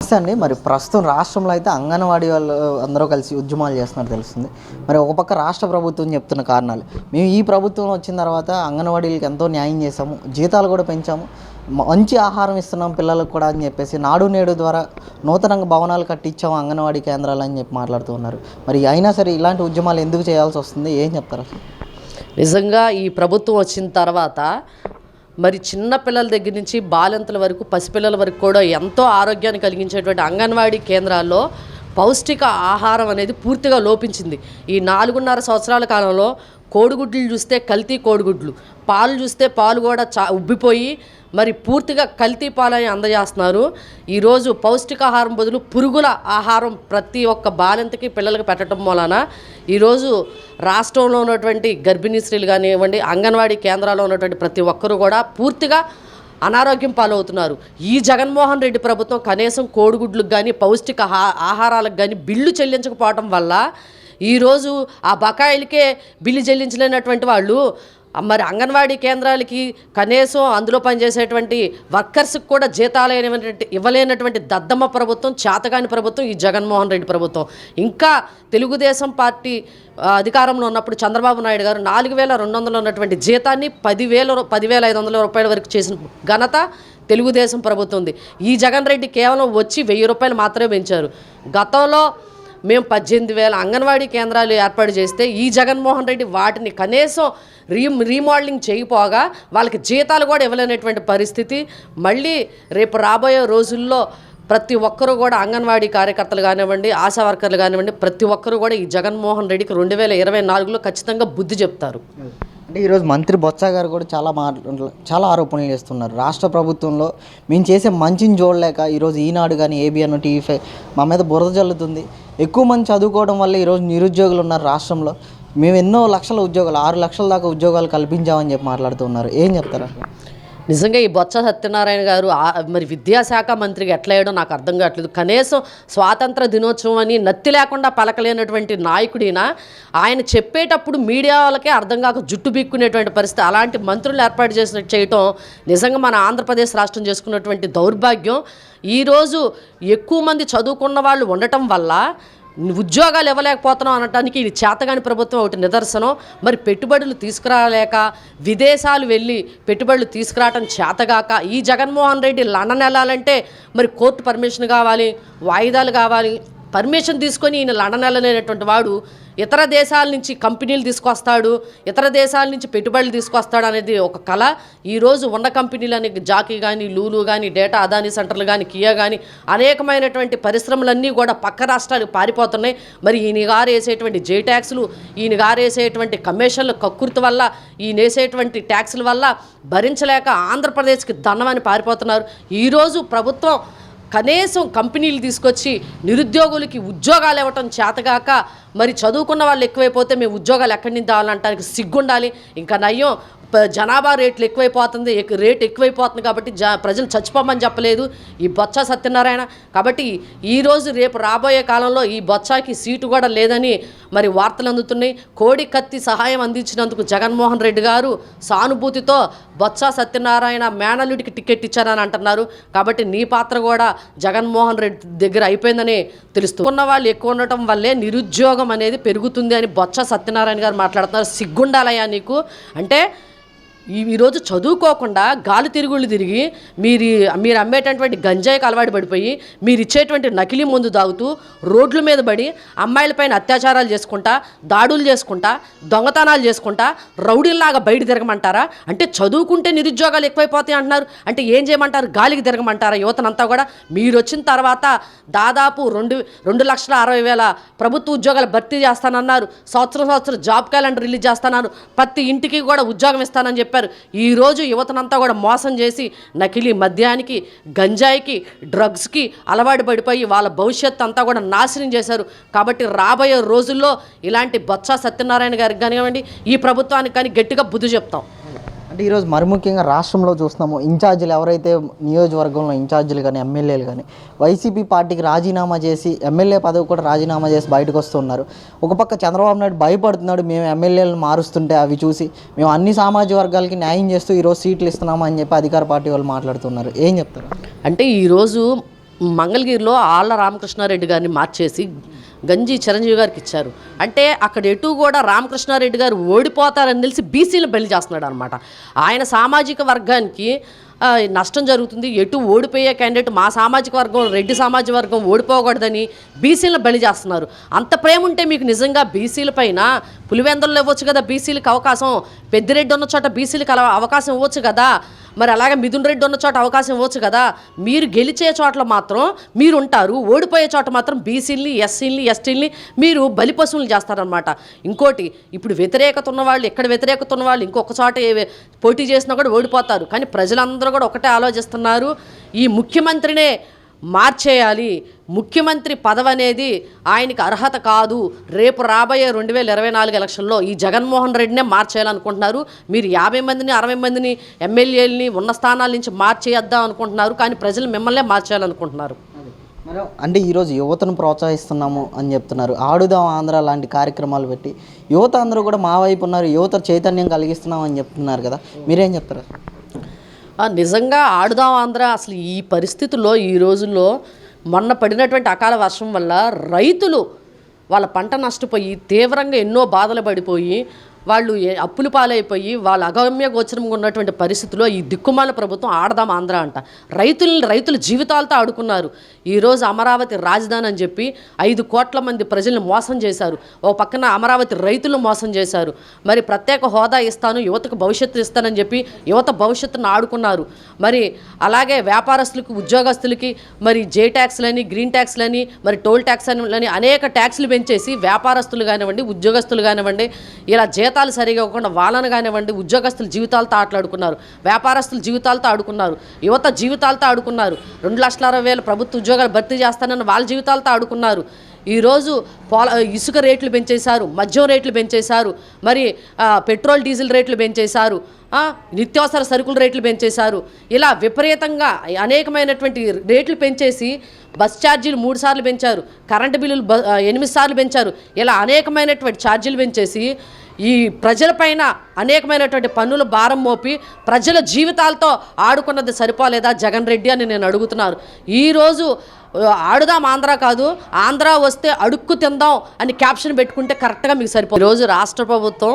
నమస్తే అండి మరి ప్రస్తుతం రాష్ట్రంలో అయితే అంగన్వాడీ వాళ్ళు అందరూ కలిసి ఉద్యమాలు చేస్తున్నారు తెలుస్తుంది. మరి ఒక పక్క రాష్ట్ర ప్రభుత్వం చెప్తున్న కారణాలు. మేము ఈ ప్రభుత్వం వచ్చిన తర్వాత అంగన్వాడీలకు ఎంతో న్యాయం చేశాము. జీతాలు కూడా పెంచాము. మంచి ఆహారం ఇస్తున్నాం పిల్లలకు కూడా అని చెప్పేసి నాడు నేడు ద్వారా నూతనంగా భవనాలు కట్టించాము అంగన్వాడీ కేంద్రాలు అని చెప్పి మాట్లాడుతూ ఉన్నారు. మరి అయినా సరే ఇలాంటి ఉద్యమాలు ఎందుకు చేయాల్సి వస్తుంది? ఏం చెప్తారు నిజంగా ఈ ప్రభుత్వం వచ్చిన తర్వాత మరి చిన్న పిల్లల దగ్గర నుంచి బాలింతల వరకు పసిపిల్లల వరకు కూడా ఎంతో ఆరోగ్యాన్ని కలిగించేటువంటి అంగన్వాడీ కేంద్రాల్లో పౌష్టిక ఆహారం అనేది పూర్తిగా లోపించింది. ఈ నాలుగున్నర సంవత్సరాల కాలంలో కోడిగుడ్లు చూస్తే కల్తీ కోడిగుడ్లు. పాలు చూస్తే పాలు కూడా చా ఉబ్బిపోయి మరి పూర్తిగా కల్తీ పాలని అందజేస్తున్నారు. ఈరోజు పౌష్టికాహారం బదులు పురుగుల ఆహారం ప్రతి ఒక్క బాలింతకి పిల్లలకి పెట్టడం వలన ఈరోజు రాష్ట్రంలో ఉన్నటువంటి గర్భిణీ స్త్రీలు కానివ్వండి అంగన్వాడీ కేంద్రాల్లో ఉన్నటువంటి ప్రతి ఒక్కరూ కూడా పూర్తిగా అనారోగ్యం పాలవుతున్నారు. ఈ జగన్మోహన్ రెడ్డి ప్రభుత్వం కనీసం కోడిగుడ్లకు కానీ పౌష్టిక ఆహారాలకు కానీ బిల్లు చెల్లించకపోవటం వల్ల ఈరోజు ఆ బకాయిలకే బిల్లు చెల్లించలేనటువంటి వాళ్ళు మరి అంగన్వాడీ కేంద్రాలకి కనీసం అందులో పనిచేసేటువంటి వర్కర్స్కి కూడా జీతాలు అయినటువంటి ఇవ్వలేనటువంటి దద్దమ్మ ప్రభుత్వం చేతగాని ప్రభుత్వం ఈ జగన్మోహన్ రెడ్డి ప్రభుత్వం. ఇంకా తెలుగుదేశం పార్టీ అధికారంలో ఉన్నప్పుడు చంద్రబాబు నాయుడు గారు నాలుగు వేల రెండు వందలు ఉన్నటువంటి జీతాన్ని పదివేల పదివేల ఐదు వందల రూపాయల వరకు చేసిన ఘనత తెలుగుదేశం ప్రభుత్వం ఉంది ఈ జగన్ రెడ్డి కేవలం వచ్చి వెయ్యి రూపాయలు మాత్రమే పెంచారు. గతంలో మేము పద్దెనిమిది వేల అంగన్వాడీ కేంద్రాలు ఏర్పాటు చేస్తే ఈ జగన్మోహన్ రెడ్డి వాటిని కనీసం రీ రీమోడలింగ్ చేయపోగా వాళ్ళకి జీతాలు కూడా ఇవ్వలేనటువంటి పరిస్థితి. మళ్ళీ రేపు రాబోయే రోజుల్లో ప్రతి ఒక్కరూ కూడా అంగన్వాడీ కార్యకర్తలు కానివ్వండి ఆశా వర్కర్లు కానివ్వండి ప్రతి ఒక్కరూ కూడా ఈ జగన్మోహన్ రెడ్డికి రెండు వేల ఇరవై నాలుగులో ఖచ్చితంగా బుద్ధి చెప్తారు. అంటే ఈరోజు మంత్రి బొత్స గారు కూడా చాలా మాట్లా చాలా ఆరోపణలు చేస్తున్నారు. రాష్ట్ర ప్రభుత్వంలో మేము చేసే మంచిని చూడలేక ఈరోజు ఈనాడు కానీ ఏబిఎన్ టీవీ ఫైవ్ మా మీద బురద జల్లుతుంది. ఎక్కువ మంది చదువుకోవడం వల్ల ఈరోజు నిరుద్యోగులు ఉన్నారు రాష్ట్రంలో. మేము ఎన్నో లక్షల ఉద్యోగాలు ఆరు లక్షల దాకా ఉద్యోగాలు కల్పించామని చెప్పి మాట్లాడుతున్నారు ఏం చెప్తారు అసలు? నిజంగా ఈ బొత్స సత్యనారాయణ గారు మరి విద్యాశాఖ మంత్రికి ఎట్లా వేయడం నాకు అర్థం కావట్లేదు. కనీసం స్వాతంత్ర దినోత్సవం అని నత్తి లేకుండా పలకలేనటువంటి నాయకుడినా ఆయన చెప్పేటప్పుడు మీడియా వాళ్ళకే అర్థం కాక జుట్టు బిక్కునేటువంటి పరిస్థితి అలాంటి మంత్రులు ఏర్పాటు చేసిన చేయటం నిజంగా మన ఆంధ్రప్రదేశ్ రాష్ట్రం చేసుకున్నటువంటి దౌర్భాగ్యం. ఈరోజు ఎక్కువ మంది చదువుకున్న వాళ్ళు ఉండటం వల్ల ఉద్యోగాలు ఇవ్వలేకపోతున్నాం అనటానికి ఇది చేతగాని ప్రభుత్వం ఒకటి నిదర్శనం. మరి పెట్టుబడులు తీసుకురాలేక విదేశాలు వెళ్ళి పెట్టుబడులు తీసుకురావటం చేతగాక ఈ జగన్మోహన్ రెడ్డి లండన్ వెళ్ళాలంటే మరి కోర్టు పర్మిషన్ కావాలి వాయిదాలు కావాలి. పర్మిషన్ తీసుకొని ఈయన లండన్ వెళ్ళలేనటువంటి వాడు ఇతర దేశాల నుంచి కంపెనీలు తీసుకొస్తాడు ఇతర దేశాల నుంచి పెట్టుబడులు తీసుకొస్తాడు అనేది ఒక కళ. ఈరోజు ఉన్న కంపెనీలని జాకీ కానీ లూలు కానీ డేటా అదానీ సెంటర్లు కానీ కియా కానీ అనేకమైనటువంటి పరిశ్రమలన్నీ కూడా పక్క రాష్ట్రాలకు పారిపోతున్నాయి. మరి ఈయన గారు వేసేటువంటి జే ట్యాక్స్లు ఈయన గారు వేసేటువంటి కమిషన్ల కక్కుర్తి వల్ల ఈయన వేసేటువంటి ట్యాక్సుల వల్ల భరించలేక ఆంధ్రప్రదేశ్కి దండమని పారిపోతున్నారు. ఈరోజు ప్రభుత్వం కనీసం కంపెనీలు తీసుకొచ్చి నిరుద్యోగులకి ఉద్యోగాలు ఇవ్వటం చేతగాక మరి చదువుకున్న వాళ్ళు ఎక్కువైపోతే మేము ఉద్యోగాలు ఎక్కడి నుంచి తేవాలంటానికి సిగ్గుండాలి. ఇంకా నయ్యం జనాభా రేట్లు ఎక్కువైపోతుంది రేట్ ఎక్కువైపోతుంది కాబట్టి జ ప్రజలు చచ్చిపోమని చెప్పలేదు. ఈ బొత్స సత్యనారాయణ కాబట్టి ఈరోజు రేపు రాబోయే కాలంలో ఈ బొత్సాకి సీటు కూడా లేదని మరి వార్తలు అందుతున్నాయి. కోడి కత్తి సహాయం అందించినందుకు జగన్మోహన్ రెడ్డి గారు సానుభూతితో బొత్స సత్యనారాయణ మేనల్లుడికి టికెట్ ఇచ్చారని అంటున్నారు. కాబట్టి నీ పాత్ర కూడా జగన్మోహన్ రెడ్డి దగ్గర అయిపోయిందని తెలుస్తూ ఉన్న వాళ్ళు ఎక్కువ ఉండటం వల్లే నిరుద్యోగం అనేది పెరుగుతుంది అని బొత్స సత్యనారాయణ గారు మాట్లాడుతున్నారు. సిగ్గుండాలయ్యా నీకు. అంటే ఈరోజు చదువుకోకుండా గాలి తిరుగుళ్ళు తిరిగి మీరు మీరు అమ్మేటటువంటి గంజాయికి అలవాటు పడిపోయి మీరు ఇచ్చేటువంటి నకిలీ మందు తాగుతూ రోడ్ల మీద పడి అమ్మాయిలపైన అత్యాచారాలు చేసుకుంటా దాడులు చేసుకుంటా దొంగతనాలు చేసుకుంటా రౌడీల్లాగా బయట తిరగమంటారా? అంటే చదువుకుంటే నిరుద్యోగాలు ఎక్కువైపోతాయి అంటున్నారు. అంటే ఏం చేయమంటారు? గాలికి తిరగమంటారా? యువతనంతా కూడా మీరు వచ్చిన తర్వాత దాదాపు రెండు రెండు లక్షల అరవై వేల ప్రభుత్వ ఉద్యోగాలు భర్తీ చేస్తానన్నారు. సంవత్సరం సంవత్సరం జాబ్ క్యాలెండర్ రిలీజ్ చేస్తానన్నారు. ప్రతి ఇంటికి కూడా ఉద్యోగం ఇస్తానని చెప్పారు. ఈరోజు యువతనంతా కూడా మోసం చేసి నకిలీ మద్యానికి గంజాయికి డ్రగ్స్కి అలవాటు పడిపోయి వాళ్ళ భవిష్యత్తు అంతా కూడా నాశనం చేశారు. కాబట్టి రాబోయే రోజుల్లో ఇలాంటి బొత్స సత్యనారాయణ గారికి కానివ్వండి ఈ ప్రభుత్వానికి కానీ గట్టిగా బుద్ధి చెప్తాం. అంటే ఈరోజు మరి ముఖ్యంగా రాష్ట్రంలో చూస్తున్నాము ఇన్ఛార్జీలు ఎవరైతే నియోజకవర్గంలో ఇన్ఛార్జీలు కానీ ఎమ్మెల్యేలు కానీ వైసీపీ పార్టీకి రాజీనామా చేసి ఎమ్మెల్యే పదవి కూడా రాజీనామా చేసి బయటకు వస్తున్నారు. ఒక పక్క చంద్రబాబు నాయుడు భయపడుతున్నాడు మేము ఎమ్మెల్యేలను మారుస్తుంటే అవి చూసి మేము అన్ని సామాజిక వర్గాలకి న్యాయం చేస్తూ ఈరోజు సీట్లు ఇస్తున్నాము అని చెప్పి అధికార పార్టీ వాళ్ళు మాట్లాడుతున్నారు. ఏం చెప్తారు? అంటే ఈరోజు మంగళగిరిలో ఆళ్ళ రామకృష్ణారెడ్డి గారిని మార్చేసి గంజి చిరంజీవి గారికి ఇచ్చారు. అంటే అక్కడ ఎటు కూడా రామకృష్ణారెడ్డి గారు ఓడిపోతారని తెలిసి బీసీలు బలి చేస్తున్నాడు అనమాట ఆయన సామాజిక వర్గానికి నష్టం జరుగుతుంది. ఎటు ఓడిపోయే క్యాండిడేట్ మా సామాజిక వర్గం రెడ్డి సామాజిక వర్గం ఓడిపోకూడదని బీసీలను బలి చేస్తున్నారు. అంత ప్రేమ ఉంటే మీకు నిజంగా బీసీల పైన పులివెందుల్లో ఇవ్వచ్చు కదా బీసీలకు అవకాశం? పెద్దిరెడ్డి ఉన్న చోట బీసీలకు అవకాశం ఇవ్వచ్చు కదా? మరి అలాగే మిథున్ రెడ్డి ఉన్న చోట అవకాశం ఇవ్వచ్చు కదా. మీరు గెలిచే చోట్ల మాత్రం మీరు ఉంటారు ఓడిపోయే చోట మాత్రం బీసీలని ఎస్సీలని ఎస్టీలని మీరు బలిపశువులు చేస్తారనమాట ఇంకోటి ఇప్పుడు వ్యతిరేకత ఉన్న వాళ్ళు ఎక్కడ వ్యతిరేకత ఉన్న వాళ్ళు ఇంకొక చోట పోటీ చేసినా కూడా ఓడిపోతారు. కానీ ప్రజలందరూ కూడా ఒకటే ఆలోచిస్తున్నారు. ఈ ముఖ్యమంత్రినే మార్చేయాలి. ముఖ్యమంత్రి పదవి అనేది ఆయనకి అర్హత కాదు. రేపు రాబోయే రెండు వేల ఇరవై నాలుగు ఎలక్షన్లో ఈ జగన్మోహన్ రెడ్డినే మార్చేయాలనుకుంటున్నారు. మీరు యాభై మందిని అరవై మందిని ఎమ్మెల్యేలని ఉన్న స్థానాల నుంచి మార్చేద్దాం అనుకుంటున్నారు. కానీ ప్రజలు మిమ్మల్నే మార్చేయాలనుకుంటున్నారు. అంటే ఈరోజు యువతను ప్రోత్సహిస్తున్నాము అని చెప్తున్నారు. ఆడుదాం ఆంధ్ర లాంటి కార్యక్రమాలు పెట్టి యువత అందరూ కూడా మా వైపు ఉన్నారు. యువత చైతన్యం కలిగిస్తున్నాం అని చెప్తున్నారు కదా. మీరేం చెప్తారు? నిజంగా ఆడుదాం ఆంధ్ర. అసలు ఈ పరిస్థితుల్లో ఈ రోజుల్లో మొన్న పడినటువంటి అకాల వర్షం వల్ల రైతులు వాళ్ళ పంట నష్టపోయి తీవ్రంగా ఎన్నో బాధలు పడిపోయి వాళ్ళు ఏ- అప్పులు పాలైపోయి వాళ్ళ అగమ్య గోచరంగా ఉన్నటువంటి పరిస్థితుల్లో ఈ దిక్కుమాల ప్రభుత్వం ఆడదాం ఆంధ్ర అంట. రైతుల్ని రైతుల జీవితాలతో ఆడుకున్నారు. ఈరోజు అమరావతి రాజధాని అని చెప్పి ఐదు కోట్ల మంది ప్రజల్ని మోసం చేశారు. ఓ పక్కన అమరావతి రైతులు మోసం చేశారు. మరి ప్రత్యేక హోదా ఇస్తాను యువతకు భవిష్యత్తు ఇస్తానని చెప్పి యువత భవిష్యత్తును ఆడుకున్నారు. మరి అలాగే వ్యాపారస్తులకు ఉద్యోగస్తులకి మరి జే ట్యాక్స్లని గ్రీన్ ట్యాక్స్లని మరి టోల్ ట్యాక్స్ అని అనేక ట్యాక్స్లు పెంచేసి వ్యాపారస్తులు కానివ్వండి ఉద్యోగస్తులు కానివ్వండి ఇలా జీతాలు సరిగా ఇవ్వకుండా వాళ్ళను కానివ్వండి ఉద్యోగస్తుల జీవితాలతో ఆటలాడుకున్నారు వ్యాపారస్తుల జీవితాలతో ఆడుకున్నారు యువత జీవితాలతో ఆడుకున్నారు రెండు లక్షల అరవై వేల ప్రభుత్వ ఉద్యోగాలు భర్తీ చేస్తానని వాళ్ళ జీవితాలతో ఆడుకున్నారు. ఈరోజు పోల ఇసుక రేట్లు పెంచేశారు మద్యం రేట్లు పెంచేశారు మరి పెట్రోల్ డీజిల్ రేట్లు పెంచేశారు నిత్యావసర సరుకుల రేట్లు పెంచేశారు. ఇలా విపరీతంగా అనేకమైనటువంటి రేట్లు పెంచేసి బస్ ఛార్జీలు మూడు సార్లు పెంచారు కరెంటు బిల్లులు బ ఎనిమిది సార్లు పెంచారు. ఇలా అనేకమైనటువంటి ఛార్జీలు పెంచేసి ఈ ప్రజలపైన అనేకమైనటువంటి పన్నుల భారం మోపి ప్రజల జీవితాలతో ఆడుకున్నది సరిపోలేదా జగన్ రెడ్డి అని నేను అడుగుతున్నాను ఈరోజు ఆడుదాం ఆంధ్ర కాదు ఆంధ్ర వస్తే అడుక్కు తిందాం అని క్యాప్షన్ పెట్టుకుంటే కరెక్ట్గా మీకు సరిపోతుంది ఈరోజు రాష్ట్ర ప్రభుత్వం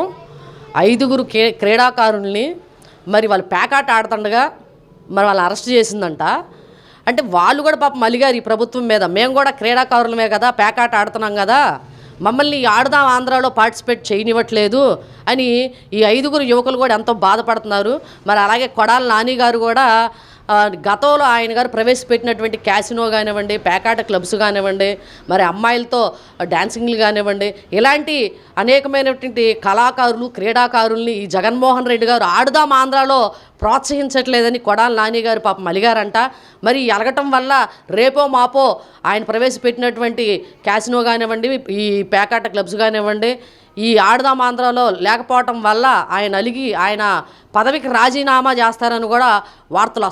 ఐదుగురు కే క్రీడాకారుల్ని మరి వాళ్ళు పేకాట ఆడుతుండగా మరి వాళ్ళు అరెస్ట్ చేసిందంట. అంటే వాళ్ళు కూడా పాపం మలిగారు ఈ ప్రభుత్వం మీద. మేము కూడా క్రీడాకారులమే కదా పేకాట ఆడుతున్నాం కదా. మమ్మల్ని ఆడదాం ఆంధ్రాలో పార్టిసిపేట్ చేయనివ్వట్లేదు అని ఈ ఐదుగురు యువకులు కూడా ఎంతో బాధపడుతున్నారు. మరి అలాగే కొడాల నాని గారు కూడా గతంలో ఆయన గారు ప్రవేశపెట్టినటువంటి క్యాసినో కానివ్వండి పేకాట క్లబ్స్ కానివ్వండి మరి అమ్మాయిలతో డాన్సింగ్లు కానివ్వండి ఇలాంటి అనేకమైనటువంటి కళాకారులు క్రీడాకారుల్ని ఈ జగన్మోహన్ రెడ్డి గారు ఆడుదాం ఆంధ్రాలో ప్రోత్సహించట్లేదని కొడాల నాని గారు పాపం అలిగారంట మరి అలగటం వల్ల రేపో మాపో ఆయన ప్రవేశపెట్టినటువంటి క్యాసినో కానివ్వండి ఈ పేకాట క్లబ్స్ కానివ్వండి ఈ ఆడదాం ఆంధ్రాలో లేకపోవటం వల్ల ఆయన అలిగి ఆయన పదవికి రాజీనామా చేస్తారని కూడా వార్తలు వస్తున్నాయి